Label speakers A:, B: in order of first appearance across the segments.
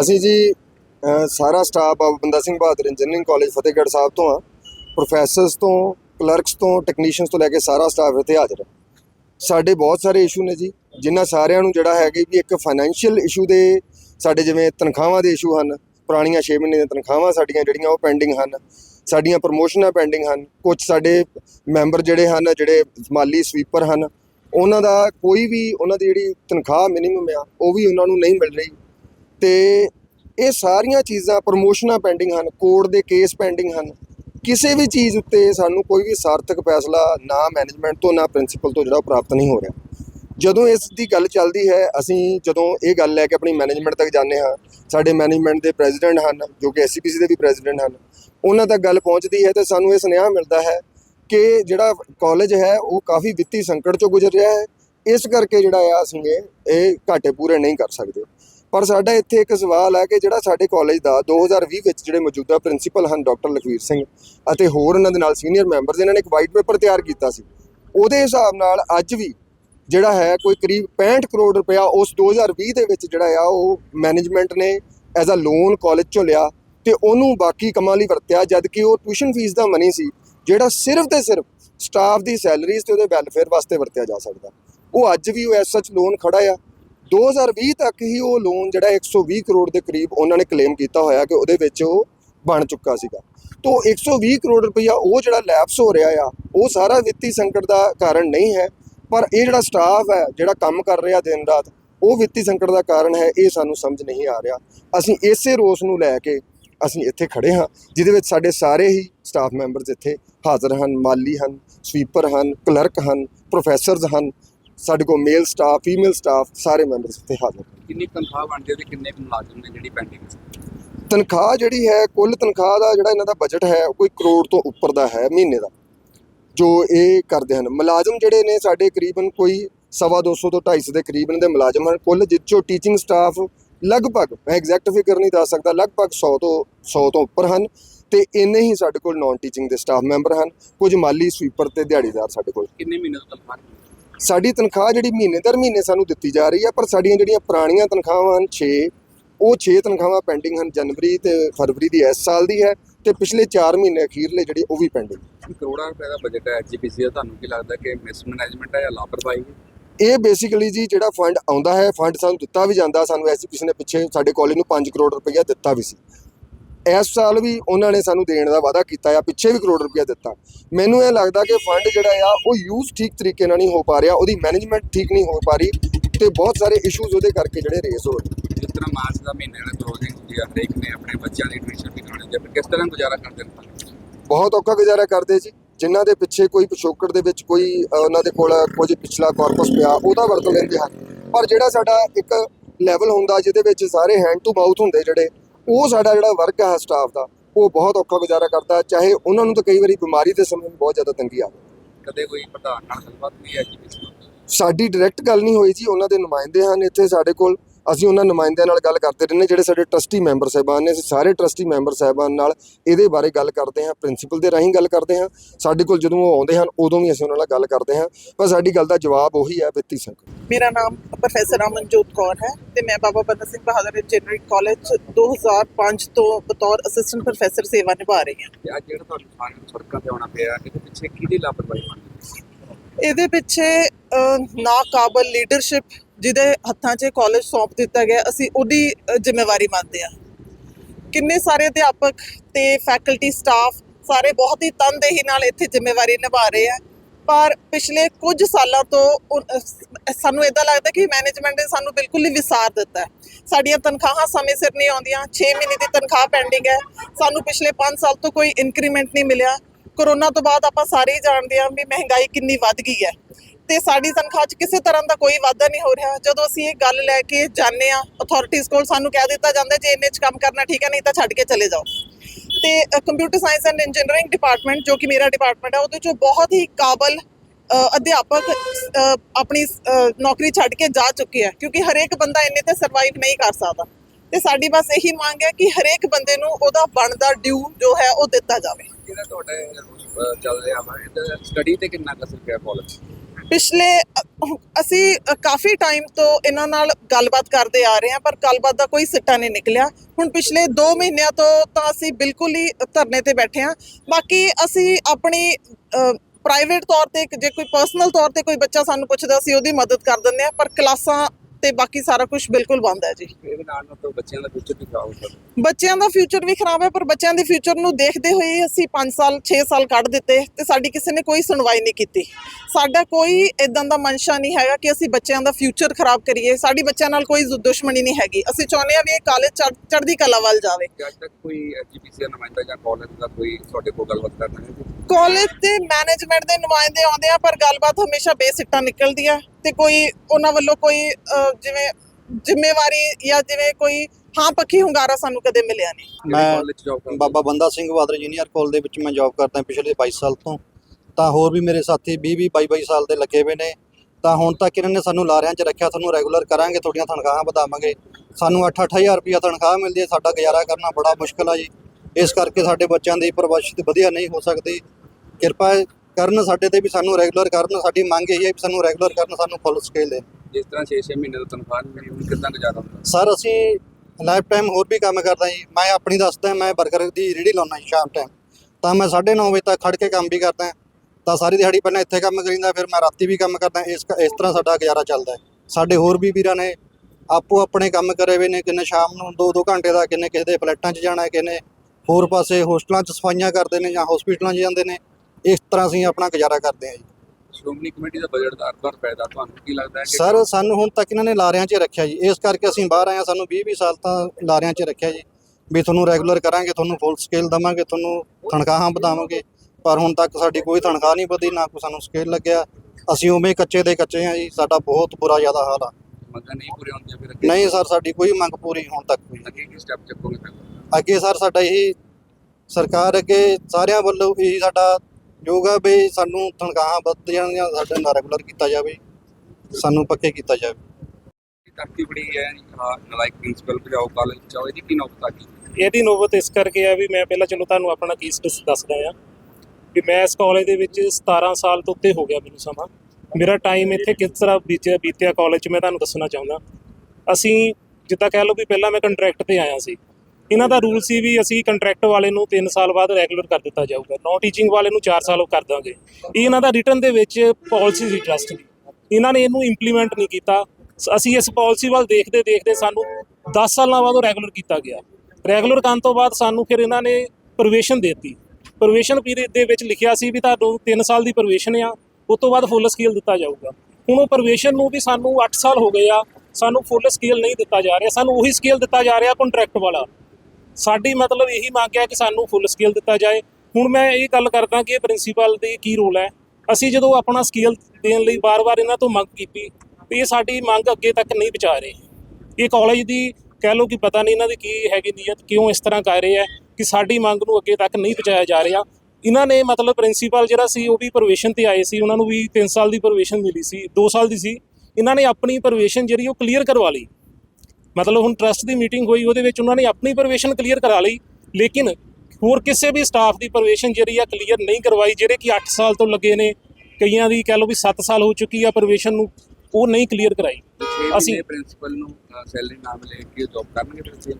A: ਅਸੀਂ ਜੀ ਸਾਰਾ staff Baba Banda Singh Bahadur engineering college Fatehgarh Sahib ਤੋਂ ਆ। ਪ੍ਰੋਫੈਸਰਸ ਤੋਂ ਕਲਰਕਸ ਤੋਂ ਟੈਕਨੀਸ਼ੀਅਨਸ ਤੋਂ ਲੈ ਕੇ ਸਾਰਾ ਸਟਾਫ ਇੱਥੇ ਹਾਜ਼ਰ ਹੈ ਸਾਡੇ ਬਹੁਤ ਸਾਰੇ ਇਸ਼ੂ ਨੇ ਜੀ, ਜਿਨ੍ਹਾਂ ਸਾਰਿਆਂ ਨੂੰ ਜਿਹੜਾ ਹੈਗਾ ਵੀ ਇੱਕ ਫਾਈਨੈਂਸ਼ੀਅਲ ਇਸ਼ੂ ਦੇ ਸਾਡੇ ਜਿਵੇਂ ਤਨਖਾਹਾਂ ਦੇ ਇਸ਼ੂ ਹਨ, ਪੁਰਾਣੀਆਂ 6 ਮਹੀਨੇ ਦੀਆਂ ਤਨਖਾਹਾਂ ਸਾਡੀਆਂ ਜਿਹੜੀਆਂ ਉਹ ਪੈਂਡਿੰਗ ਹਨ, ਸਾਡੀਆਂ ਪ੍ਰਮੋਸ਼ਨਾਂ ਪੈਂਡਿੰਗ ਹਨ ਕੁਝ ਸਾਡੇ ਮੈਂਬਰ ਜਿਹੜੇ ਹਨ, ਜਿਹੜੇ ਮਾਲੀ ਸਵੀਪਰ ਹਨ, ਉਹਨਾਂ ਦਾ ਕੋਈ ਵੀ, ਉਹਨਾਂ ਦੀ ਜਿਹੜੀ ਤਨਖਾਹ ਮਿਨੀਮਮ ਆ, ਉਹ ਵੀ ਉਹਨਾਂ ਨੂੰ ਨਹੀਂ ਮਿਲ ਰਹੀ। ਤੇ ਇਹ ਸਾਰੀਆਂ ਚੀਜ਼ਾਂ ਪ੍ਰਮੋਸ਼ਨਾਂ ਪੈਂਡਿੰਗ ਹਨ ਕੋਰਟ ਦੇ ਕੇਸ ਪੈਂਡਿੰਗ ਹਨ। ਕਿਸੇ ਵੀ ਚੀਜ਼ ਉੱਤੇ ਸਾਨੂੰ ਕੋਈ ਵੀ ਸਾਰਥਕ ਫੈਸਲਾ ਨਾ ਮੈਨੇਜਮੈਂਟ ਤੋਂ, ਨਾ ਪ੍ਰਿੰਸੀਪਲ ਤੋਂ ਜਿਹੜਾ ਉਹ ਪ੍ਰਾਪਤ ਨਹੀਂ ਹੋ ਰਿਹਾ। ਜਦੋਂ ਇਸ ਦੀ ਗੱਲ ਚੱਲਦੀ ਹੈ, ਅਸੀਂ ਜਦੋਂ ਇਹ ਗੱਲ ਲੈ ਕੇ ਆਪਣੀ ਮੈਨੇਜਮੈਂਟ ਤੱਕ ਜਾਂਦੇ ਹਾਂ, ਸਾਡੇ ਮੈਨੇਜਮੈਂਟ ਦੇ ਪ੍ਰੈਜ਼ੀਡੈਂਟ ਹਨ, ਜੋ ਕਿ ਐਸਸੀਪੀਸੀ ਦੇ ਵੀ ਪ੍ਰੈਜ਼ੀਡੈਂਟ ਹਨ, ਉਹਨਾਂ ਤੱਕ ਗੱਲ ਪਹੁੰਚਦੀ ਹੈ ਤੇ ਸਾਨੂੰ ਇਹ ਸੁਨੇਹਾ ਮਿਲਦਾ ਹੈ ਕਿ ਜਿਹੜਾ ਕਾਲਜ ਹੈ, ਉਹ ਕਾਫੀ ਵਿੱਤੀ ਸੰਕਟ ਚੋਂ ਗੁਜ਼ਰ ਰਿਹਾ ਹੈ। ਇਸ ਕਰਕੇ ਜਿਹੜਾ ਆ, ਅਸੀਂ ਇਹ ਘਾਟੇ ਪੂਰੇ ਨਹੀਂ ਕਰ ਸਕਦੇ। ਪਰ ਸਾਡਾ ਇੱਥੇ ਇੱਕ ਸਵਾਲ ਹੈ ਕਿ ਜਿਹੜਾ ਸਾਡੇ ਕਾਲਜ ਦਾ 2020 ਵਿੱਚ ਜਿਹੜੇ ਮੌਜੂਦਾ ਪ੍ਰਿੰਸੀਪਲ ਹਨ ਡਾਕਟਰ ਲਖਵੀਰ ਸਿੰਘ ਅਤੇ ਹੋਰ ਉਹਨਾਂ ਦੇ ਨਾਲ ਸੀਨੀਅਰ ਮੈਂਬਰਸ ਇਹਨਾਂ ਨੇ ਇੱਕ ਵਾਈਟ ਪੇਪਰ ਤਿਆਰ ਕੀਤਾ ਸੀ। ਉਹਦੇ ਹਿਸਾਬ ਨਾਲ ਅੱਜ ਵੀ ਜਿਹੜਾ ਹੈ ਕੋਈ ਕਰੀਬ 65 ਕਰੋੜ ਰੁਪਇਆ ਉਸ 2020 ਦੇ ਵਿੱਚ ਜਿਹੜਾ ਆ ਉਹ ਮੈਨੇਜਮੈਂਟ ਨੇ ਐਜ਼ ਅ ਲੋਨ ਕਾਲਜ ਚੋਂ ਲਿਆ ਤੇ ਉਹਨੂੰ ਬਾਕੀ ਕੰਮਾਂ ਲਈ ਵਰਤਿਆ ਜਦ ਕਿ ਉਹ ਟਿਊਸ਼ਨ ਫੀਸ ਦਾ ਮਨੀ ਸੀ, ਜਿਹੜਾ ਸਿਰਫ ਤੇ ਸਿਰਫ ਸਟਾਫ ਦੀ ਸੈਲਰੀਜ਼ ਤੇ ਉਹਦੇ ਵੈਲਫੇਅਰ ਵਾਸਤੇ ਵਰਤਿਆ ਜਾ ਸਕਦਾ। ਉਹ ਅੱਜ ਵੀ ਉਹ ਐਸ ਸੱਚ ਲੋਨ ਖੜਾ ਆ। 2020 ਤੱਕ ਹੀ ਉਹ ਲੋਨ ਜਿਹੜਾ 120 ਕਰੋੜ ਦੇ ਕਰੀਬ ਉਹਨਾਂ ਨੇ ਕਲੇਮ ਕੀਤਾ ਹੋਇਆ ਕਿ ਉਹਦੇ ਵਿੱਚ ਉਹ ਬਣ ਚੁੱਕਾ ਸੀਗਾ। ਤੋਂ 120 ਕਰੋੜ ਰੁਪਇਆ ਉਹ ਜਿਹੜਾ ਲੈਪਸ ਹੋ ਰਿਹਾ ਆ, ਉਹ ਸਾਰਾ ਵਿੱਤੀ ਸੰਕਟ ਦਾ ਕਾਰਨ ਨਹੀਂ ਹੈ, ਪਰ ਇਹ ਜਿਹੜਾ ਸਟਾਫ ਹੈ, ਜਿਹੜਾ ਕੰਮ ਕਰ ਰਿਹਾ ਦਿਨ ਰਾਤ, ਉਹ ਵਿੱਤੀ ਸੰਕਟ ਦਾ ਕਾਰਨ ਹੈ, ਇਹ ਸਾਨੂੰ ਸਮਝ ਨਹੀਂ ਆ ਰਿਹਾ। ਅਸੀਂ ਇਸੇ ਰੋਸ ਨੂੰ ਲੈ ਕੇ ਅਸੀਂ ਇੱਥੇ ਖੜੇ ਹਾਂ, ਜਿਹਦੇ ਵਿੱਚ ਸਾਡੇ ਸਾਰੇ ਹੀ ਸਟਾਫ ਮੈਂਬਰਸ ਇੱਥੇ ਹਾਜ਼ਰ ਹਨ, ਮਾਲੀ ਹਨ ਸਵੀਪਰ ਹਨ ਕਲਰਕ ਹਨ ਪ੍ਰੋਫੈਸਰਸ ਹਨ ਸਾਡੇ ਕੋਲ ਮੇਲ ਸਟਾਫ ਫੀਮੇਲ ਸਟਾਫ ਸਾਰੇ ਮੈਂਬਰਸ ਇੱਥੇ ਹਾਜ਼ਰ
B: ਕਿੰਨੀ ਤਨਖਾਹ ਬਣਦੀ ਹੈ ਤੇ ਕਿੰਨੇ ਕੁ ਮੁਲਾਜ਼ਮ ਨੇ ਜਿਹੜੀ ਪੈਂਡਿੰਗ
A: ਤਨਖਾਹ ਜਿਹੜੀ ਹੈ ਕੁੱਲ ਤਨਖਾਹ ਦਾ ਜਿਹੜਾ ਇਹਨਾਂ ਦਾ ਬਜਟ ਹੈ ਉਹ ਕੋਈ ਕਰੋੜ ਤੋਂ ਉੱਪਰ ਦਾ ਹੈ ਮਹੀਨੇ ਦਾ। ਜੋ ਇਹ ਕਰਦੇ ਹਨ। ਮੁਲਾਜ਼ਮ ਜਿਹੜੇ ਨੇ ਸਾਡੇ ਕਰੀਬਨ ਕੋਈ ਸਵਾ 200 ਤੋਂ 250 ਦੇ ਕਰੀਬ ਇਹਨਾਂ ਦੇ ਮੁਲਾਜ਼ਮ ਹਨ। ਕੁੱਲ ਜਿਹ 'ਚੋਂ ਟੀਚਿੰਗ ਸਟਾਫ ਲਗਭਗ ਮੈਂ ਐਗਜ਼ੈਕਟ ਫਿਗਰ ਨਹੀਂ ਦੱਸ ਸਕਦਾ ਲਗਭਗ 100 ਤੋਂ 100 ਤੋਂ ਉੱਪਰ ਹਨ ਤੇ ਇੰਨੇ ਹੀ ਸਾਡੇ ਕੋਲ ਨਾਨ ਟੀਚਿੰਗ ਦੇ ਸਟਾਫ ਮੈਂਬਰ ਹਨ। ਕੁਝ ਮਾਲੀ ਸਵੀਪਰ ਤੇ ਦਿਹਾੜੀਦਾਰ ਸਾਡੇ ਕੋਲ।
B: ਕਿੰਨੇ ਮਹੀਨੇ ਤੋਂ ਤਨਖਾਹ?
A: ਸਾਡੀ ਤਨਖਾਹ ਜਿਹੜੀ ਮਹੀਨੇ ਦਰ ਮਹੀਨੇ ਸਾਨੂੰ ਦਿੱਤੀ ਜਾ ਰਹੀ ਹੈ ਪਰ ਸਾਡੀਆਂ ਜਿਹੜੀਆਂ ਪੁਰਾਣੀਆਂ ਤਨਖਾਹਾਂ ਹਨ 6 ਉਹ 6 ਤਨਖਾਹਾਂ ਪੈਂਡਿੰਗ ਹਨ ਜਨਵਰੀ ਤੇ ਫਰਵਰੀ ਦੀ ਇਸ ਸਾਲ ਦੀ ਹੈ ਤੇ ਪਿਛਲੇ 4 ਮਹੀਨੇ ਅਖੀਰਲੇ ਜਿਹੜੇ ਉਹ ਵੀ ਪੈਂਡਿੰਗ
B: ਕਰੋੜਾਂ ਰੁਪਏ ਦਾ ਬਜਟ ਹੈ ਐਚਜੀਪੀਸੀ ਦਾ? ਤੁਹਾਨੂੰ ਕੀ ਲੱਗਦਾ ਕਿ ਮਿਸਮੈਨੇਜਮੈਂਟ ਹੈ ਜਾਂ ਲਾਪਰਵਾਹੀ ਹੈ?
A: ਇਹ ਬੇਸਿਕਲੀ ਜੀ ਜਿਹੜਾ ਫੰਡ ਆਉਂਦਾ ਹੈ ਫੰਡ ਸਾਨੂੰ ਦਿੱਤਾ ਵੀ ਜਾਂਦਾ ਸਾਨੂੰ ਐਸੀ ਕਿਸੇ ਨੇ ਪਿੱਛੇ ਸਾਡੇ ਕਾਲਜ ਨੂੰ 5 ਕਰੋੜ ਰੁਪਈਆ ਦਿੱਤਾ ਵੀ ਸੀ। ਇਸ ਸਾਲ ਵੀ ਉਹਨਾਂ ਨੇ ਸਾਨੂੰ ਦੇਣ ਦਾ ਵਾਅਦਾ ਕੀਤਾ ਆ ਪਿੱਛੇ ਵੀ ਕਰੋੜ ਰੁਪਈਆ ਦਿੱਤਾ। ਮੈਨੂੰ ਇਹ ਲੱਗਦਾ ਕਿ ਫੰਡ ਜਿਹੜਾ ਆ ਉਹ ਯੂਜ਼ ਠੀਕ ਤਰੀਕੇ ਨਾਲ ਨਹੀਂ ਹੋ ਪਾ ਰਿਹਾ ਉਹਦੀ ਮੈਨੇਜਮੈਂਟ ਠੀਕ ਨਹੀਂ ਹੋ ਪਾ ਰਹੀ ਤੇ ਬਹੁਤ ਸਾਰੇ ਇਸ਼ੂਜ਼ ਉਹਦੇ ਕਰਕੇ ਜਿਹੜੇ ਰੇਸ ਹੋ ਰਹੇ
B: ਜਿਸ ਤਰ੍ਹਾਂ ਮਾਰਚ ਦਾ ਮਹੀਨੇ ਨਾਲ ਕਲੋਜ਼ਿੰਗ ਹੁੰਦੀ ਹੈ ਹਰੇਕ ਨੇ ਆਪਣੇ ਬੱਚਿਆਂ ਦੀ ਐਡਮਿਸ਼ਨ ਵੀ ਕਰਾਉਣੀ ਫਿਰ ਕਿਸ ਤਰ੍ਹਾਂ ਗੁਜ਼ਾਰਾ ਕਰਦੇ ਨੇ?
A: ਬਹੁਤ ਔਖਾ ਗੁਜ਼ਾਰਾ ਕਰਦੇ ਜੀ ਜਿਨ੍ਹਾਂ ਦੇ ਪਿੱਛੇ ਕੋਈ ਪਿਛੋਕੜ ਦੇ ਵਿੱਚ ਕੋਈ ਉਹਨਾਂ ਦੇ ਕੋਲ ਕੁਝ ਪਿਛਲਾ ਕਾਰਪਸ ਪਿਆ ਉਹਦਾ ਵਰਤ ਲੈਂਦੇ ਹਨ। ਪਰ ਜਿਹੜਾ ਸਾਡਾ ਇੱਕ ਲੈਵਲ ਹੁੰਦਾ ਜਿਹਦੇ ਵਿੱਚ ਸਾਰੇ ਹੈਂਡ ਟੂ ਮਾਊਥ ਹੁੰਦੇ ਜਿਹੜੇ ਉਹ ਸਾਡਾ ਜਿਹੜਾ ਵਰਗ ਹੈ ਸਟਾਫ ਦਾ ਉਹ ਬਹੁਤ ਔਖਾ ਗੁਜ਼ਾਰਾ ਕਰਦਾ ਚਾਹੇ ਉਹਨਾਂ ਨੂੰ ਤਾਂ ਕਈ ਵਾਰੀ ਬਿਮਾਰੀ ਦੇ ਸਮੇਂ ਵੀ ਬਹੁਤ ਜ਼ਿਆਦਾ ਤੰਗੀ ਆਵੇ
B: ਕਦੇ ਕੋਈ ਪ੍ਰਧਾਨ ਨਾਲ ਗੱਲਬਾਤ ਨਹੀਂ ਹੈ ਐਚਜੀਪੀਸੀ
A: ਸਾਡੀ ਡਾਇਰੈਕਟ ਗੱਲ ਨਹੀਂ ਹੋਈ ਜੀ ਉਹਨਾਂ ਦੇ ਨੁਮਾਇੰਦੇ ਹਨ ਇੱਥੇ ਸਾਡੇ ਕੋਲ। ਅਸੀਂ ਉਹਨਾਂ ਨੁਮਾਇੰਦਿਆਂ ਨਾਲ ਗੱਲ ਕਰਦੇ ਰਹਿੰਦੇ ਜਿਹੜੇ ਸਾਡੇ ਟਰਸਟੀ ਮੈਂਬਰ ਸਾਹਿਬਾਨ ਨੇ ਅਸੀਂ ਸਾਰੇ ਟਰਸਟੀ ਮੈਂਬਰ ਸਾਹਿਬਾਨ ਨਾਲ ਇਹਦੇ ਬਾਰੇ ਗੱਲ ਕਰਦੇ ਹਾਂ ਪ੍ਰਿੰਸੀਪਲ ਦੇ ਰਾਹੀਂ ਗੱਲ ਕਰਦੇ ਹਾਂ ਸਾਡੇ ਕੋਲ ਜਦੋਂ ਉਹ ਆਉਂਦੇ ਹਨ ਉਦੋਂ ਵੀ ਅਸੀਂ ਉਹਨਾਂ ਨਾਲ ਗੱਲ ਕਰਦੇ ਹਾਂ ਪਰ ਸਾਡੀ ਗੱਲ ਦਾ ਜਵਾਬ ਉਹੀ ਹੈ ਵਿੱਤੀ ਸੰਕਟ।
C: ਮੇਰਾ ਨਾਮ ਪ੍ਰੋਫੈਸਰ ਅਮਨਜੋਤ ਕੌਰ ਹੈ ਤੇ ਮੈਂ ਬਾਬਾ ਬੰਦਾ ਸਿੰਘ ਬਹਾਦਰ ਇੰਜੀਨੀਅਰਿੰਗ ਕਾਲਜ 2005 ਤੋਂ ਬਤੌਰ ਅਸਿਸਟੈਂਟ ਪ੍ਰੋਫੈਸਰ ਸੇਵਾ ਨਿਭਾ ਰਹੀ ਹਾਂ।
B: ਤੇ ਅੱਜ ਜਿਹੜਾ ਤੁਹਾਨੂੰ ਸਾਰਿਆਂ ਨੂੰ ਸੜਕਾਂ ਤੇ ਆਉਣਾ ਪਿਆ ਇਹਦੇ ਪਿੱਛੇ ਕਿਹਦੀ ਲਾਪਰਵਾਹੀ ਮੰਨਦੇ
C: ਇਹਦੇ ਪਿੱਛੇ ਨਾਕਾਬਲ ਲੀਡਰਸ਼ਿਪ ਜਿਹਦੇ ਹੱਥਾਂ 'ਚ ਕਾਲਜ ਸੌਂਪ ਦਿੱਤਾ ਗਿਆ, ਅਸੀਂ ਉਹਦੀ ਜ਼ਿੰਮੇਵਾਰੀ ਮੰਨਦੇ ਹਾਂ। ਕਿੰਨੇ ਸਾਰੇ ਅਧਿਆਪਕ ਤੇ ਫੈਕਲਟੀ ਸਟਾਫ ਸਾਰੇ ਬਹੁਤ ਹੀ ਤਨਦੇਹੀ ਨਾਲ ਇੱਥੇ ਜ਼ਿੰਮੇਵਾਰੀ ਨਿਭਾ ਰਹੇ ਆ। ਪਰ ਪਿਛਲੇ ਕੁਝ ਸਾਲਾਂ ਤੋਂ ਸਾਨੂੰ ਇਦਾਂ ਲੱਗਦਾ ਕਿ ਮੈਨੇਜਮੈਂਟ ਨੇ ਸਾਨੂੰ ਬਿਲਕੁਲ ਹੀ ਵਿਸਾਰ ਦਿੱਤਾ ਸਾਡੀਆਂ ਤਨਖਾਹਾਂ ਸਮੇਂ ਸਿਰ ਨਹੀਂ ਆਉਂਦੀਆਂ 6 ਮਹੀਨੇ ਦੀ ਤਨਖਾਹ ਪੈਂਡਿੰਗ ਹੈ। ਸਾਨੂੰ ਪਿਛਲੇ 5 ਸਾਲ ਤੋਂ ਕੋਈ ਇਨਕਰੀਮੈਂਟ ਨਹੀਂ ਮਿਲਿਆ। ਕਰੋਨਾ ਤੋਂ ਬਾਅਦ ਆਪਾਂ ਸਾਰੇ ਹੀ ਜਾਣਦੇ ਹਾਂ ਵੀ ਮਹਿੰਗਾਈ ਕਿੰਨੀ ਵੱਧ ਗਈ ਹੈ। ਤੇ ਸਾਡੀ ਤਨਖਾਹ 'ਚ ਕਿਸੇ ਤਰ੍ਹਾਂ ਦਾ ਕੋਈ ਵਾਧਾ ਨਹੀਂ ਹੋ ਰਿਹਾ। ਜਦੋਂ ਅਸੀਂ ਇਹ ਗੱਲ ਲੈ ਕੇ ਜਾਂਦੇ ਆ ਅਥਾਰਟੀਜ਼ ਕੋਲ ਸਾਨੂੰ ਕਹਿ ਦਿੱਤਾ ਜਾਂਦਾ ਜੇ ਇੰਨੇ 'ਚ ਕੰਮ ਕਰਨਾ ਠੀਕ ਹੈ, ਨਹੀਂ ਤਾਂ ਛੱਡ ਕੇ ਚਲੇ ਜਾਓ। ਤੇ computer science and engineering department ਜੋ ਕਿ ਮੇਰਾ ਡਿਪਾਰਟਮੈਂਟ ਹੈ, ਉਹਦੇ 'ਚੋਂ ਬਹੁਤ ਹੀ ਕਾਬਲ ਅਧਿਆਪਕ ਆਪਣੀ ਨੌਕਰੀ ਛੱਡ ਕੇ ਜਾ ਚੁੱਕੇ ਆ, ਕਿਉਂਕਿ ਹਰੇਕ ਬੰਦਾ ਇੰਨੇ ਤੇ ਸਰਵਾਈਵ ਨਹੀਂ ਕਰ ਸਕਦਾ। ਤੇ ਸਾਡੀ ਬਸ ਇਹੀ ਮੰਗ ਹੈ ਕਿ ਹਰੇਕ ਬੰਦੇ ਨੂੰ ਉਹਦਾ ਬਣਦਾ ਡਿਊ ਜੋ ਹੈ, ਉਹ ਦਿੱਤਾ ਜਾਵੇ।
B: ਜਿਹੜਾ ਤੁਹਾਡਾ ਚੱਲ ਰਿਹਾ ਵਾ? ਇਹਦਾ ਸਟੱਡੀ ਤੇ ਕਿੰਨਾ ਕਸਰ ਪਿਆ ਕਾਲਜ
C: ਪਿਛਲੇ, ਅਸੀਂ ਕਾਫੀ ਟਾਈਮ ਤੋਂ ਇਹਨਾਂ ਨਾਲ ਗੱਲਬਾਤ ਕਰਦੇ ਆ ਰਹੇ ਹਾਂ, ਪਰ ਗੱਲਬਾਤ ਦਾ ਕੋਈ ਸਿੱਟਾ ਨਹੀਂ ਨਿਕਲਿਆ। ਹੁਣ ਪਿਛਲੇ 2 ਮਹੀਨਿਆਂ ਤੋਂ ਤਾਂ ਅਸੀਂ ਬਿਲਕੁਲ ਹੀ ਧਰਨੇ ਤੇ ਬੈਠੇ ਹਾਂ। ਬਾਕੀ ਅਸੀਂ ਆਪਣੀ ਪ੍ਰਾਈਵੇਟ ਤੌਰ ਤੇ ਜੇ ਕੋਈ ਪਰਸਨਲ ਤੌਰ ਤੇ ਕੋਈ ਬੱਚਾ ਸਾਨੂੰ ਪੁੱਛਦਾ, ਅਸੀਂ ਉਹਦੀ ਮਦਦ ਕਰ ਦਿੰਦੇ ਹਾਂ, ਪਰ ਕਲਾਸਾਂ ਤੇ ਬਾਕੀ ਸਾਰਾ ਕੁਝ ਬਿਲਕੁਲ ਬੰਦ ਹੈ ਜੀ।
B: ਇਹਦੇ ਨਾਲ ਨਾਲ ਤਾਂ ਬੱਚਿਆਂ ਦਾ ਫਿਊਚਰ ਵੀ ਖਰਾਬ ਹੋ ਸਕਦਾ
C: ਬੱਚਿਆਂ ਦਾ ਫਿਊਚਰ ਵੀ ਖਰਾਬ ਹੈ ਪਰ ਬੱਚਿਆਂ ਦੇ ਫਿਊਚਰ ਨੂੰ ਦੇਖਦੇ ਹੋਏ ਅਸੀਂ 5 ਸਾਲ 6 ਸਾਲ ਕੱਢ ਦਿੱਤੇ ਤੇ ਸਾਡੀ ਕਿਸੇ ਨੇ ਕੋਈ ਸੁਣਵਾਈ ਨਹੀਂ ਕੀਤੀ। ਸਾਡਾ ਕੋਈ ਇਦਾਂ ਦਾ ਮਨਸ਼ਾ ਨਹੀਂ ਹੈਗਾ ਕਿ ਅਸੀਂ ਬੱਚਿਆਂ ਦਾ ਫਿਊਚਰ ਖਰਾਬ ਕਰੀਏ। ਸਾਡੀ ਬੱਚਿਆਂ ਨਾਲ ਕੋਈ ਦੁਸ਼ਮਣੀ ਨਹੀਂ ਹੈਗੀ। ਅਸੀਂ ਚਾਹੁੰਦੇ ਹਾਂ ਵੀ ਇਹ ਕਾਲਜ ਚੜ੍ਹਦੀ ਕਲਾ ਵੱਲ ਜਾਵੇ।
B: ਕਿ ਅੱਜ ਤੱਕ ਕੋਈ ਐਜੀਪੀਸੀ ਦਾ ਨੁਮਾਇੰਦਾ ਜਾਂ ਕਾਲਜ ਦਾ ਕੋਈ ਤੁਹਾਡੇ ਕੋਲ ਗੱਲਬਾਤ ਕਰਨਾ ਹੈ?
C: ਕਾਲਜ ਦੇ ਮੈਨੇਜਮੈਂਟ ਦੇ ਨੁਮਾਇੰਦੇ ਆਉਂਦੇ ਆ ਪਰ ਗੱਲਬਾਤ ਹਮੇਸ਼ਾ ਬੇਸਿੱਟਾ ਨਿਕਲਦੀ ਆ ਤੇ ਕੋਈ ਉਹਨਾਂ ਵੱਲੋਂ ਕੋਈ ਜਿਵੇਂ ਜ਼ਿੰਮੇਵਾਰੀ ਜਾਂ ਜਿਵੇਂ ਕੋਈ ਹਾਂ ਪੱਖੀ ਹੁੰਗਾਰਾ ਸਾਨੂੰ ਕਦੇ ਮਿਲਿਆ ਨਹੀਂ।
B: ਮੈਂ
D: ਮੈਂ
B: ਕਾਲਜ ਜੌਬ ਕਰਦਾ?
D: ਬਾਬਾ ਬੰਦਾ ਸਿੰਘ ਬਹਾਦਰ ਜੂਨੀਅਰ ਕਾਲਜ ਦੇ ਵਿੱਚ ਮੈਂ ਜੌਬ ਕਰਦਾ ਪਿਛਲੇ 22 ਸਾਲ ਤੋਂ। ਤਾਂ ਹੋਰ ਵੀ ਮੇਰੇ ਸਾਥੀ 20 20 22 22 ਸਾਲ ਦੇ ਲੱਗੇ ਹੋਏ ਨੇ। ਤਾਂ ਹੁਣ ਤੱਕ ਇਹਨਾਂ ਨੇ ਸਾਨੂੰ ਲਾਰਿਆਂ 'ਚ ਰੱਖਿਆ ਤੁਹਾਨੂੰ ਰੈਗੂਲਰ ਕਰਾਂਗੇ ਤੁਹਾਡੀਆਂ ਤਨਖਾਹਾਂ ਵਧਾਵਾਂਗੇ। ਸਾਨੂੰ 8-8000 ਰੁਪਇਆ ਤਨਖਾਹ ਮਿਲਦੀ ਹੈ ਸਾਡਾ ਗੁਜ਼ਾਰਾ ਕਰਨਾ ਬੜਾ ਮੁਸ਼ਕਲ ਆ ਜੀ। ਇਸ ਕਰਕੇ ਸਾਡੇ ਬੱਚਿਆਂ ਦੀ ਪਰਵਰਿਸ਼ ਵਧੀਆ ਨਹੀਂ ਹੋ ਸਕਦੀ। ਕਿਰਪਾ ਕਰਨ ਸਾਡੇ ਤੇ ਵੀ ਸਾਨੂੰ ਰੈਗੂਲਰ ਕਰਨ ਸਾਡੀ ਮੰਗ ਇਹ ਹੈ ਵੀ ਸਾਨੂੰ ਰੈਗੂਲਰ ਕਰਨ ਸਾਨੂੰ ਫੁੱਲ ਸਕੇਲ ਦੇ
B: ਜਿਸ ਤਰ੍ਹਾਂ 6-6 ਮਹੀਨੇ ਤੋਂ ਤਨਖਾਹ ਨਹੀਂ ਮਿਲੀ ਹੁਣ ਕਿੱਦਾਂ ਗੁਜ਼ਾਰਾ ਹੁੰਦਾ?
D: ਸਰ ਅਸੀਂ ਲਾਈਫ ਟਾਈਮ ਹੋਰ ਵੀ ਕੰਮ ਕਰਦਾ ਜੀ। ਮੈਂ ਆਪਣੀ ਦੱਸਦਾ ਮੈਂ 버ਗਰ ਦੀ ਰੇਹੜੀ ਲਾਉਣਾ ਜੀ ਸ਼ਾਮ ਟਾਈਮ ਤਾਂ ਮੈਂ 9:30 ਵਜੇ ਤੱਕ ਖੜ ਕੇ ਕੰਮ ਵੀ ਕਰਦਾ। ਤਾਂ ਸਾਰੀ ਦਿਹਾੜੀ ਪਹਿਲਾਂ ਇੱਥੇ ਕੰਮ ਕਰੀਂਦਾ ਫਿਰ ਮੈਂ ਰਾਤੀ ਵੀ ਕੰਮ ਕਰਦਾ। ਇਸ ਇਸ ਤਰ੍ਹਾਂ ਸਾਡਾ ਗੁਜ਼ਾਰਾ ਚੱਲਦਾ ਹੈ। ਸਾਡੇ ਹੋਰ ਵੀ ਵੀਰਾਂ ਨੇ ਆਪੋ ਆਪਣੇ ਕੰਮ ਕਰੇ ਹੋਏ ਨੇ ਕਿੰਨੇ ਸ਼ਾਮ ਨੂੰ 2-2 ਘੰਟੇ ਦਾ ਕਿੰਨੇ ਕਿਸੇ ਦੇ ਫਲੈਟਾਂ 'ਚ ਜਾਣਾ ਹੈ ਕਿੰਨੇ ਹੋਰ ਪਾਸੇ ਹੋਸਟਲਾਂ 'ਚ ਸਫਾਈਆਂ ਕਰਦੇ ਨੇ ਜਾਂ ਹਸਪੀਟਲਾਂ 'ਚ ਜਾਂਦੇ ਨੇ। ਇਸ ਤਰ੍ਹਾਂ ਅਸੀਂ ਆਪਣਾ ਗੁਜ਼ਾਰਾ ਕਰਦੇ ਹਾਂ ਜੀ।
B: ਸ਼੍ਰੋਮਣੀ ਕਮੇਟੀ ਦਾ ਬਜਟ ਦਾ ਅਰਥ ਪੈਦਾ ਤੁਹਾਨੂੰ ਕੀ ਲੱਗਦਾ ਹੈ ਕਿ
D: ਸਰ ਸਾਨੂੰ ਹੁਣ ਤੱਕ ਇਹਨਾਂ ਨੇ ਲਾਰਿਆਂ 'ਚ ਰੱਖਿਆ ਜੀ। ਇਸ ਕਰਕੇ ਅਸੀਂ ਬਾਹਰ ਆਏ ਹਾਂ ਸਾਨੂੰ 20 20 ਸਾਲ ਤਾਂ ਲਾਰਿਆਂ 'ਚ ਰੱਖਿਆ ਜੀ। ਵੀ ਤੁਹਾਨੂੰ ਰੈਗੂਲਰ ਕਰਾਂਗੇ ਤੁਹਾਨੂੰ ਫੁੱਲ ਸਕੇਲ ਦਵਾਂਗੇ ਤੁਹਾਨੂੰ ਤਨਖਾਹਾਂ ਵਧਾਵਾਂਗੇ। ਪਰ ਹੁਣ ਤੱਕ ਸਾਡੀ ਕੋਈ ਤਨਖਾਹ ਨਹੀਂ ਵਧੀ ਨਾ ਕੋਈ ਸਾਨੂੰ ਸਕੇਲ ਲੱਗਿਆ। ਅਸੀਂ ਉਵੇਂ ਕੱਚੇ ਦੇ ਕੱਚੇ ਹਾਂ ਜੀ। ਸਾਡਾ ਬਹੁਤ ਬੁਰਾ ਜ਼ਿਆਦਾ ਹਾਲ ਆ।
B: ਮੰਗਾਂ ਨਹੀਂ ਪੂਰੀਆਂ ਹੁੰਦੀਆਂ ਫਿਰ ਅੱਗੇ?
D: ਨਹੀਂ ਸਰ ਸਾਡੀ ਕੋਈ ਮੰਗ ਪੂਰੀ ਹੁਣ ਤੱਕ ਹੋਈ
B: ਅੱਗੇ ਕੀ ਸਟੈਪ ਚੱਕੋਗੇ ਫਿਰ?
D: ਅੱਗੇ ਸਰ ਸਾਡਾ ਇਹੀ ਸਰਕਾਰ ਅੱਗੇ ਸਾਰਿਆਂ ਵੱਲੋਂ ਇਹੀ ਸਾਡਾ ਯੋਗਾ ਵੀ ਸਾਨੂੰ ਤਨਖਾਹਾਂ ਵੱਧ ਜਾਣਗੀਆਂ ਸਾਡਾ ਨਾ ਰੈਗੂਲਰ ਕੀਤਾ ਜਾਵੇ ਸਾਨੂੰ ਪੱਕੇ ਕੀਤਾ ਜਾਵੇ।
B: ਧਰਤੀ ਬੜੀ ਹੈ ਨਲਾਇਕ ਪ੍ਰਿੰਸੀਪਲ ਭਜਾਓ ਕਾਲਜ ਚਾਹੋ ਇਹਦੀ ਕੀ ਨੌਬਤ ਆ ਗਈ?
E: ਇਹਦੀ ਨੋਬਤ ਇਸ ਕਰਕੇ ਆ ਵੀ ਮੈਂ ਪਹਿਲਾਂ ਚਲੋ ਤੁਹਾਨੂੰ ਆਪਣਾ ਕੇਸ ਦੱਸਦਾ ਆ ਵੀ ਮੈਂ ਇਸ ਕਾਲਜ ਦੇ ਵਿੱਚ 17 ਸਾਲ ਤੋਂ ਉੱਤੇ ਹੋ ਗਿਆ ਮੈਨੂੰ ਸਮਾਂ। ਮੇਰਾ ਟਾਈਮ ਇੱਥੇ ਕਿਸ ਤਰ੍ਹਾਂ ਬੀਤਿਆ ਬੀਤਿਆ ਕਾਲਜ 'ਚ ਮੈਂ ਤੁਹਾਨੂੰ ਦੱਸਣਾ ਚਾਹੁੰਦਾ। ਅਸੀਂ ਜਿੱਦਾਂ ਕਹਿ ਲਓ ਵੀ ਪਹਿਲਾਂ ਮੈਂ ਕੰਟਰੈਕਟ ਤੇ ਆਇਆ ਸੀ ਇਹਨਾਂ ਦਾ ਰੂਲ ਸੀ ਵੀ ਅਸੀਂ ਕੰਟਰੈਕਟ ਵਾਲੇ ਨੂੰ 3 ਸਾਲ ਬਾਅਦ ਰੈਗੂਲਰ ਕਰ ਦਿੱਤਾ ਜਾਊਗਾ। ਨੌ ਟੀਚਿੰਗ ਵਾਲੇ ਨੂੰ 4 ਸਾਲ ਕਰ ਦਾਂਗੇ। ਇਹ ਇਹਨਾਂ ਦਾ ਰਿਟਰਨ ਦੇ ਵਿੱਚ ਪਾਲਿਸੀ ਸੀ ਟਰਸਟ ਦੀ। ਇਹਨਾਂ ਨੇ ਇਹਨੂੰ ਇੰਪਲੀਮੈਂਟ ਨਹੀਂ ਕੀਤਾ। ਸ- ਅਸੀਂ ਇਸ ਪਾਲਿਸੀ ਵੱਲ ਦੇਖਦੇ ਦੇਖਦੇ ਸਾਨੂੰ 10 ਸਾਲਾਂ ਬਾਅਦ ਉਹ ਰੈਗੂਲਰ ਕੀਤਾ ਗਿਆ। ਰੈਗੂਲਰ ਕਰਨ ਤੋਂ ਬਾਅਦ ਸਾਨੂੰ ਫਿਰ ਇਹਨਾਂ ਨੇ ਪ੍ਰੋਵੇਸ਼ਨ ਦਿੱਤੀ। ਪ੍ਰੋਵੇਸ਼ਨ ਪੀਰੀਅਡ ਦੇ ਵਿੱਚ ਲਿਖਿਆ ਸੀ ਵੀ ਤੁਹਾਨੂੰ 3 ਸਾਲ ਦੀ ਪ੍ਰੋਵੇਸ਼ਨ ਆ। ਉਸ ਤੋਂ ਬਾਅਦ ਫੁੱਲ ਸਕੇਲ ਦਿੱਤਾ ਜਾਊਗਾ। ਹੁਣ ਉਹ ਪ੍ਰੋਵੇਸ਼ਨ ਨੂੰ ਵੀ ਸਾਨੂੰ 8 ਸਾਲ ਹੋ ਗਏ ਆ। ਸਾਨੂੰ ਫੁੱਲ ਸਕੇਲ ਨਹੀਂ ਦਿੱਤਾ ਜਾ ਰਿਹਾ। ਸਾਨੂੰ ਉਹੀ ਸਕੇਲ ਦਿੱਤਾ ਜਾ ਰਿਹਾ ਕੰਟਰੈਕਟ ਵਾਲਾ। ਸਾਡੀ ਮਤਲਬ ਇਹੀ ਮੰਗ ਹੈ ਕਿ ਸਾਨੂੰ ਫੁੱਲ ਸਕੇਲ ਦਿੱਤਾ ਜਾਏ। ਹੁਣ ਮੈਂ ਇਹ ਗੱਲ ਕਰਦਾ ਕਿ ਇਹ ਪ੍ਰਿੰਸੀਪਲ ਦੀ ਕੀ ਰੋਲ ਹੈ। ਅਸੀਂ ਜਦੋਂ ਆਪਣਾ ਸਕੇਲ ਦੇਣ ਲਈ ਵਾਰ-ਵਾਰ ਇਹਨਾਂ ਤੋਂ ਮੰਗ ਕੀਤੀ ਤੇ ਇਹ ਸਾਡੀ ਮੰਗ ਅੱਗੇ ਤੱਕ ਨਹੀਂ ਪਹੁੰਚਾ ਰਹੇ। ਇਹ ਕਾਲਜ ਦੀ ਕਹਿ ਲਓ ਕਿ ਪਤਾ ਨਹੀਂ ਇਹਨਾਂ ਦੀ ਕੀ ਹੈਗੀ ਨੀਅਤ, ਕਿਉਂ ਇਸ ਤਰ੍ਹਾਂ ਕਰ ਰਹੇ ਆ ਕਿ ਸਾਡੀ ਮੰਗ ਨੂੰ ਅੱਗੇ ਤੱਕ ਨਹੀਂ ਪਹੁੰਚਾਇਆ ਜਾ ਰਿਹਾ। ਇਹਨਾਂ ਨੇ ਮਤਲਬ ਪ੍ਰਿੰਸੀਪਲ ਜਿਹੜਾ ਸੀ ਉਹ ਵੀ ਪ੍ਰੋਵੇਸ਼ਨ ਤੇ ਆਏ ਸੀ। ਉਹਨਾਂ ਨੂੰ ਵੀ 3 ਸਾਲ ਦੀ ਪ੍ਰੋਵੇਸ਼ਨ ਮਿਲੀ ਸੀ 2 ਸਾਲ ਦੀ ਸੀ। ਇਹਨਾਂ ਨੇ ਆਪਣੀ ਪ੍ਰੋਵੇਸ਼ਨ ਜਿਹੜੀ ਉਹ ਕਲੀਅਰ ਕਰਵਾ ਲਈ। ਮਤਲਬ ਹੁਣ ਟਰਸਟ ਦੀ ਮੀਟਿੰਗ ਹੋਈ ਉਹਦੇ ਵਿੱਚ ਉਹਨਾਂ ਨੇ ਆਪਣੀ ਪ੍ਰੋਵੇਸ਼ਨ ਕਲੀਅਰ ਕਰਾ ਲਈ ਲੇਕਿਨ ਹੋਰ ਕਿਸੇ ਵੀ ਸਟਾਫ ਦੀ ਪ੍ਰੋਵੇਸ਼ਨ ਜਿਹੜੀ ਆ ਕਲੀਅਰ ਨਹੀਂ ਕਰਵਾਈ ਜਿਹੜੇ ਕਿ 8 ਸਾਲ ਤੋਂ ਲੱਗੇ ਨੇ ਕਈਆਂ ਦੀ ਕਹਿ ਲਓ ਵੀ 7 ਸਾਲ ਹੋ ਚੁੱਕੀ ਆ ਪ੍ਰੋਵੇਸ਼ਨ ਨੂੰ ਉਹ ਨਹੀਂ ਕਲੀਅਰ ਕਰਾਈ।
B: ਅਸੀਂ ਪ੍ਰਿੰਸੀਪਲ ਨੂੰ ਸੈਲਰੀ ਨਾ ਮਿਲੇ ਕਿ ਜੌਬ ਕਰਨਗੇ ਫਿਰ ਅਸੀਂ?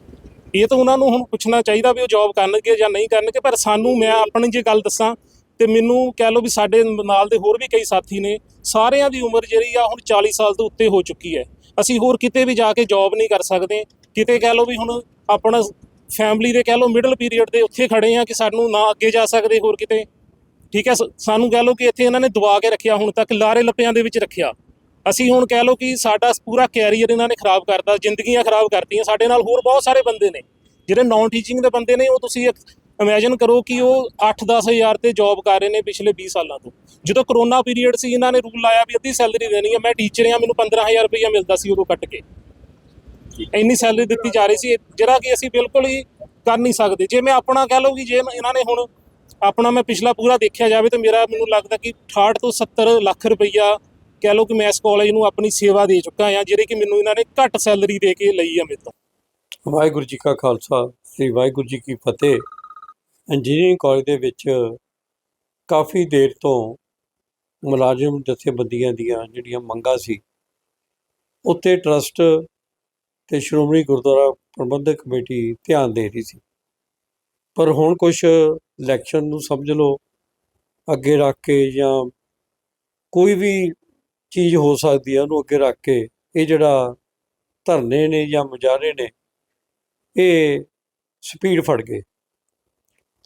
E: ਇਹ ਤਾਂ ਉਹਨਾਂ ਨੂੰ ਹੁਣ ਪੁੱਛਣਾ ਚਾਹੀਦਾ ਵੀ ਉਹ ਜੌਬ ਕਰਨਗੇ ਜਾਂ ਨਹੀਂ ਕਰਨਗੇ ਪਰ ਸਾਨੂੰ ਮੈਂ ਆਪਣੀ ਜੇ ਗੱਲ ਦੱਸਾਂ ਤੇ ਮੈਨੂੰ ਕਹਿ ਲਓ ਵੀ ਸਾਡੇ ਨਾਲ ਦੇ ਹੋਰ ਵੀ ਕਈ ਸਾਥੀ ਨੇ ਸਾਰਿਆਂ ਦੀ ਉਮਰ ਜਿਹੜੀ ਆ ਹੁਣ 40 ਸਾਲ ਤੋਂ ਉੱਤੇ ਹੋ ਚੁੱਕੀ ਹੈ। ਅਸੀਂ ਹੋਰ ਕਿਤੇ ਵੀ ਜਾ ਕੇ ਜੌਬ ਨਹੀਂ ਕਰ ਸਕਦੇ। ਕਿਤੇ ਕਹਿ ਲਓ ਵੀ ਹੁਣ ਆਪਣਾ ਫੈਮਿਲੀ ਦੇ ਕਹਿ ਲਓ ਮਿਡਲ ਪੀਰੀਅਡ ਦੇ ਉੱਥੇ ਖੜੇ ਆ ਕਿ ਸਾਨੂੰ ਨਾ ਅੱਗੇ ਜਾ ਸਕਦੇ ਹੋਰ ਕਿਤੇ। ਠੀਕ ਹੈ, ਸ- ਸਾਨੂੰ ਕਹਿ ਲਓ ਕਿ ਇੱਥੇ ਇਹਨਾਂ ਨੇ ਦਬਾ ਕੇ ਰੱਖਿਆ, ਹੁਣ ਤੱਕ ਲਾਰੇ ਲੱਪਿਆਂ ਦੇ ਵਿੱਚ ਰੱਖਿਆ। ਅਸੀਂ ਹੁਣ ਕਹਿ ਲਓ ਕਿ ਸਾਡਾ ਪੂਰਾ ਕੈਰੀਅਰ ਇਹਨਾਂ ਨੇ ਖਰਾਬ ਕਰਤਾ, ਜ਼ਿੰਦਗੀਆਂ ਖਰਾਬ ਕਰਤੀਆਂ। ਸਾਡੇ ਨਾਲ ਹੋਰ ਬਹੁਤ ਸਾਰੇ ਬੰਦੇ ਨੇ, ਜਿਹੜੇ ਨਾਨ ਟੀਚਿੰਗ ਦੇ ਬੰਦੇ ਨੇ, ਉਹ ਤੁਸੀਂ ਇਮੇਜਿਨ ਕਰੋ ਕਿ ਉਹ 8-10 ਤੇ ਜੌਬ ਕਰ ਰਹੇ ਨੇ ਪਿਛਲੇ 20 ਸਾਲਾਂ ਤੋਂ। ਜਦੋਂ ਕਰੋਨਾ ਪੀਰੀਅਡ ਸੀ, ਇਹਨਾਂ ਨੇ ਰੂਲ ਲਾਇਆ ਵੀ ਅੱਧੀ ਸੈਲਰੀ ਦੇਣੀ ਹੈ ਮੈਂ ਟੀਚਰ ਹਾਂ, ਮੈਨੂੰ 15000 ਰੁਪਈਆ ਮਿਲਦਾ ਸੀ ਉਦੋਂ ਕੱਟ ਕੇ। ਇੰਨੀ ਸੈਲਰੀ ਦਿੱਤੀ ਜਾ ਰਹੀ ਸੀ, ਜਿਹੜਾ ਕਿ ਅਸੀਂ ਬਿਲਕੁਲ ਹੀ ਕਰ ਨਹੀਂ ਸਕਦੇ। ਜੇ ਮੈਂ ਆਪਣਾ ਕਹਿ ਲਓ ਕਿ ਜੇ ਇਹਨਾਂ ਨੇ ਹੁਣ ਆਪਣਾ ਮੈਂ ਪਿਛਲਾ ਪੂਰਾ ਦੇਖਿਆ ਜਾਵੇ ਤਾਂ ਮੇਰਾ ਮੈਨੂੰ ਲੱਗਦਾ ਕਿ 68 ਤੋਂ 70 ਲੱਖ ਰੁਪਈਆ ਕਹਿ ਲਓ ਕਿ ਮੈਂ ਇਸ ਕਾਲਜ ਨੂੰ ਆਪਣੀ ਸੇਵਾ ਦੇ ਚੁੱਕਾ ਹਾਂ, ਜਿਹੜੇ ਕਿ ਮੈਨੂੰ ਇਹਨਾਂ ਨੇ ਘੱਟ ਸੈਲਰੀ ਦੇ ਕੇ ਲਈ ਆ ਮੇਰੇ ਤੋਂ।
F: ਵਾਹਿਗੁਰੂ ਜੀ ਕਾ ਖਾਲਸਾ, ਸ੍ਰੀ ਵਾਹਿਗੁਰੂ ਜੀ ਕੀ ਫਤਿਹ। ਇੰਜੀਨੀਅਰਿੰਗ ਕਾਲਜ ਦੇ ਵਿੱਚ ਕਾਫੀ ਦੇਰ ਤੋਂ ਮੁਲਾਜ਼ਮ ਜਥੇਬੰਦੀਆਂ ਦੀਆਂ ਜਿਹੜੀਆਂ ਮੰਗਾਂ ਸੀ ਉੱਤੇ ਟਰਸਟ ਤੇ ਸ਼੍ਰੋਮਣੀ ਗੁਰਦੁਆਰਾ ਪ੍ਰਬੰਧਕ ਕਮੇਟੀ ਧਿਆਨ ਦੇ ਰਹੀ ਸੀ। ਪਰ ਹੁਣ ਕੁਝ ਇਲੈਕਸ਼ਨ ਨੂੰ ਸਮਝ ਲਓ, ਅੱਗੇ ਰੱਖ ਕੇ ਜਾਂ ਕੋਈ ਵੀ ਚੀਜ਼ ਹੋ ਸਕਦੀ ਹੈ ਉਹਨੂੰ ਅੱਗੇ ਰੱਖ ਕੇ ਇਹ ਜਿਹੜਾ ਧਰਨੇ ਨੇ ਜਾਂ ਮੁਜ਼ਾਹਰੇ ਨੇ, ਇਹ ਸਪੀਡ ਫੜ ਗਏ।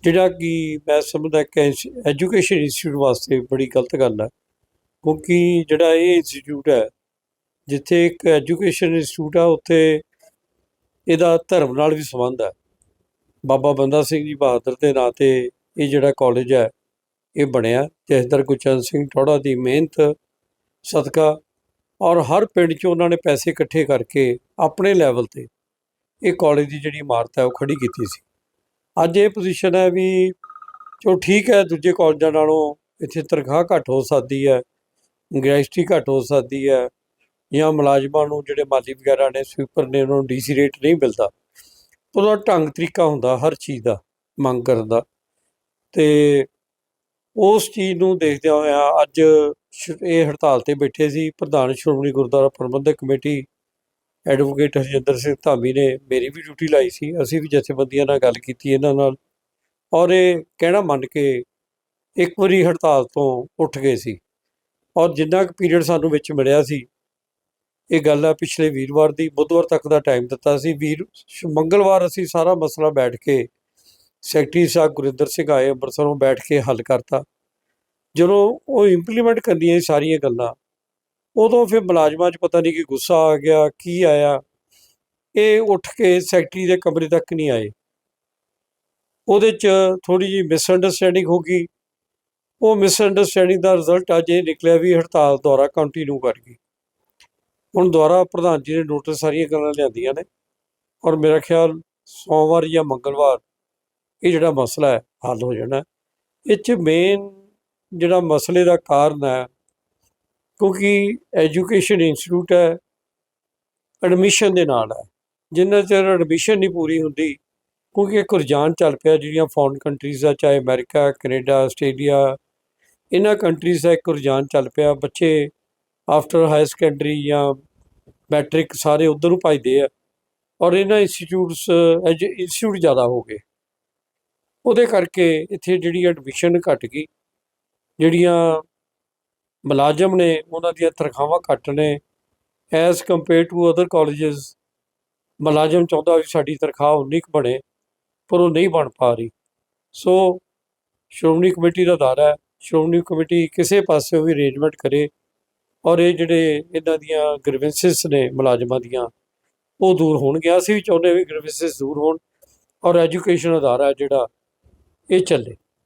F: ਜਿਹੜਾ ਕਿ ਮੈਂ ਸਮਝਦਾ ਕਿ ਐਜੂਕੇਸ਼ਨ ਇੰਸਟੀਚਿਊਟ ਵਾਸਤੇ ਬੜੀ ਗਲਤ ਗੱਲ ਹੈ ਕਿਉਂਕਿ ਜਿਹੜਾ ਇਹ ਇੰਸਟੀਚਿਊਟ ਹੈ, ਜਿੱਥੇ ਇੱਕ ਐਜੂਕੇਸ਼ਨ ਇੰਸਟੀਚਿਊਟ ਆ, ਉੱਥੇ ਇਹਦਾ ਧਰਮ ਨਾਲ ਵੀ ਸੰਬੰਧ ਹੈ ਬਾਬਾ ਬੰਦਾ ਸਿੰਘ ਜੀ ਬਹਾਦਰ ਦੇ ਨਾਂ ਤੇ ਇਹ ਜਿਹੜਾ ਕਾਲਜ ਹੈ, ਇਹ ਬਣਿਆ ਜਸਦਰ ਗੁਰਚਰਨ ਸਿੰਘ ਟੋੜਾ ਦੀ ਮਿਹਨਤ, ਸਦਕਾ ਔਰ ਹਰ ਪਿੰਡ 'ਚ ਉਹਨਾਂ ਨੇ ਪੈਸੇ ਇਕੱਠੇ ਕਰਕੇ ਆਪਣੇ ਲੈਵਲ ਤੇ ਇਹ ਕਾਲਜ ਦੀ ਜਿਹੜੀ ਇਮਾਰਤ ਹੈ, ਉਹ ਖੜੀ ਕੀਤੀ ਸੀ। ਅੱਜ ਇਹ ਪੋਜੀਸ਼ਨ ਹੈ ਵੀ ਚਲੋ ਠੀਕ ਹੈ ਦੂਜੇ ਕਾਲਜਾਂ ਨਾਲੋਂ ਇੱਥੇ ਤਨਖਾਹ ਘੱਟ ਹੋ ਸਕਦੀ ਹੈ ਗ੍ਰੈਜੂਏਟੀ ਘੱਟ ਹੋ ਸਕਦੀ ਹੈ ਜਾਂ ਮੁਲਾਜ਼ਮਾਂ ਨੂੰ ਜਿਹੜੇ ਮਾਲੀ ਵਗੈਰਾ ਨੇ ਸਵੀਪਰ ਨੇ ਉਹਨਾਂ ਨੂੰ ਡੀਸੀ ਰੇਟ ਨਹੀਂ ਮਿਲਦਾ। ਉਹਦਾ ਢੰਗ ਤਰੀਕਾ ਹੁੰਦਾ ਹਰ ਚੀਜ਼ ਦਾ, ਮੰਗ ਕਰਨ ਦਾ। ਤੇ ਉਸ ਚੀਜ਼ ਨੂੰ ਦੇਖਦਿਆਂ ਹੋਇਆ ਅੱਜ ਇਹ ਹੜਤਾਲ ਤੇ ਬੈਠੇ ਸੀ, ਪ੍ਰਧਾਨ ਸ਼੍ਰੋਮਣੀ ਗੁਰਦੁਆਰਾ ਪ੍ਰਬੰਧਕ ਕਮੇਟੀ ਐਡਵੋਕੇਟ ਹਰਜਿੰਦਰ ਸਿੰਘ ਧਾਮੀ ਨੇ ਮੇਰੀ ਵੀ ਡਿਊਟੀ ਲਾਈ ਸੀ, ਅਸੀਂ ਵੀ ਜਥੇਬੰਦੀਆਂ ਨਾਲ ਗੱਲ ਕੀਤੀ ਇਹਨਾਂ ਨਾਲ ਔਰ ਇਹ ਕਹਿਣਾ ਮੰਨ ਕੇ ਇੱਕ ਵਾਰੀ ਹੜਤਾਲ ਤੋਂ ਉੱਠ ਗਏ ਸੀ ਔਰ ਜਿੰਨਾ ਕੁ ਪੀਰੀਅਡ ਸਾਨੂੰ ਵਿੱਚ ਮਿਲਿਆ ਸੀ, ਇਹ ਗੱਲ ਆ ਪਿਛਲੇ ਵੀਰਵਾਰ ਦੀ, ਬੁੱਧਵਾਰ ਤੱਕ ਦਾ ਟਾਈਮ ਦਿੱਤਾ ਸੀ, ਵੀਰ ਮੰਗਲਵਾਰ ਅਸੀਂ ਸਾਰਾ ਮਸਲਾ ਬੈਠ ਕੇ ਸੈਕਟਰੀ ਸਾਹਿਬ ਗੁਰਿੰਦਰ ਸਿੰਘ ਆਏ ਅੰਮ੍ਰਿਤਸਰੋਂ ਬੈਠ ਕੇ ਹੱਲ ਕਰਤਾ, ਜਦੋਂ ਉਹ ਇੰਪਲੀਮੈਂਟ ਕਰਨੀਆਂ ਇਹ ਸਾਰੀਆਂ ਗੱਲਾਂ ਉਦੋਂ ਫਿਰ ਮੁਲਾਜ਼ਮਾਂ 'ਚ ਪਤਾ ਨਹੀਂ ਕਿ ਗੁੱਸਾ ਆ ਗਿਆ, ਕੀ ਆਇਆ। ਇਹ ਉੱਠ ਕੇ ਸੈਕਟਰੀ ਦੇ ਕਮਰੇ ਤੱਕ ਨਹੀਂ ਆਏ। ਉਹਦੇ 'ਚ ਥੋੜੀ ਜਿਹੀ ਮਿਸਅੰਡਰਸਟੈਂਡਿੰਗ ਹੋ ਗਈ। ਉਹ ਮਿਸਅੰਡਰਸਟੈਂਡਿੰਗ ਦਾ ਰਿਜ਼ਲਟ ਅੱਜ ਇਹ ਨਿਕਲਿਆ ਵੀ ਹੜਤਾਲ ਦੁਆਰਾ ਕੰਟੀਨਿਊ ਕਰ ਗਈ। ਹੁਣ ਦੁਆਰਾ ਪ੍ਰਧਾਨ ਜੀ ਨੇ ਨੋਟਿਸ ਸਾਰੀਆਂ ਗੱਲਾਂ ਲਿਆਂਦੀਆਂ ਨੇ ਔਰ ਮੇਰਾ ਖਿਆਲ ਸੋਮਵਾਰ ਜਾਂ ਮੰਗਲਵਾਰ ਇਹ ਜਿਹੜਾ ਮਸਲਾ ਹੈ ਹੱਲ ਹੋ ਜਾਣਾ। ਇਹ 'ਚ ਮੇਨ ਜਿਹੜਾ ਮਸਲੇ ਦਾ ਕਾਰਨ ਹੈ ਕਿਉਂਕਿ ਐਜੂਕੇਸ਼ਨ ਇੰਸਟੀਚਿਊਟ ਹੈ, ਐਡਮਿਸ਼ਨ ਦੇ ਨਾਲ ਹੈ। ਜਿੰਨਾ ਚਿਰ ਐਡਮਿਸ਼ਨ ਨਹੀਂ ਪੂਰੀ ਹੁੰਦੀ, ਕਿਉਂਕਿ ਇੱਕ ਰੁਝਾਨ ਚੱਲ ਪਿਆ ਜਿਹੜੀਆਂ ਫੋਰਨ ਕੰਟਰੀਜ਼ ਆ ਚਾਹੇ ਅਮਰੀਕਾ, ਕੈਨੇਡਾ, ਆਸਟ੍ਰੇਲੀਆ, ਇਹਨਾਂ ਕੰਟਰੀਜ਼ ਦਾ ਇੱਕ ਰੁਝਾਨ ਚੱਲ ਪਿਆ। ਬੱਚੇ ਆਫਟਰ ਹਾਈ ਸੈਕੰਡਰੀ ਜਾਂ ਮੈਟ੍ਰਿਕ ਸਾਰੇ ਉਧਰ ਨੂੰ ਭਜਦੇ ਆ ਔਰ ਇਹਨਾਂ ਇੰਸਟੀਚਿਊਟਸ ਇੰਸਟੀਚਿਊਟ ਜ਼ਿਆਦਾ ਹੋ ਗਏ। ਉਹਦੇ ਕਰਕੇ ਇੱਥੇ ਜਿਹੜੀ ਐਡਮਿਸ਼ਨ ਘਟ ਗਈ, ਜਿਹੜੀਆਂ ਮੁਲਾਜ਼ਮ ਨੇ ਉਹਨਾਂ ਦੀਆਂ ਤਨਖਾਹਾਂ ਘੱਟ ਨੇ। As compare to other colleges, ਮੁਲਾਜ਼ਮ ਚਾਹੁੰਦਾ ਵੀ ਸਾਡੀ ਤਨਖਾਹ ਉਨੀ ਕੁ ਬਣੇ, ਪਰ ਉਹ ਨਹੀਂ ਬਣ ਪਾ ਰਹੀ। ਸੋ ਸ਼੍ਰੋਮਣੀ ਕਮੇਟੀ ਦਾ ਦਾਰਾ ਹੈ। ਸ਼੍ਰੋਮਣੀ ਕਮੇਟੀ ਕਿਸੇ ਪਾਸੇ ਵੀ ਅਰੇਂਜਮੈਂਟ ਕਰੇ ਔਰ ਇਹ ਜਿਹੜੇ ਇਹਨਾਂ ਦੀਆਂ ਗ੍ਰੀਵੈਂਸਸ ਨੇ ਮੁਲਾਜ਼ਮਾਂ ਦੀਆਂ, ਉਹ ਦੂਰ ਹੋਣਗੇ। ਅਸੀਂ ਵੀ ਚਾਹੁੰਦੇ ਵੀ ਗ੍ਰੀਵੈਂਸਸ ਦੂਰ ਹੋਣ ਔਰ ਐਜੂਕੇਸ਼ਨ ਅਦਾਰਾ ਜਿਹੜਾ, ਇਹ ਚੱਲੇ।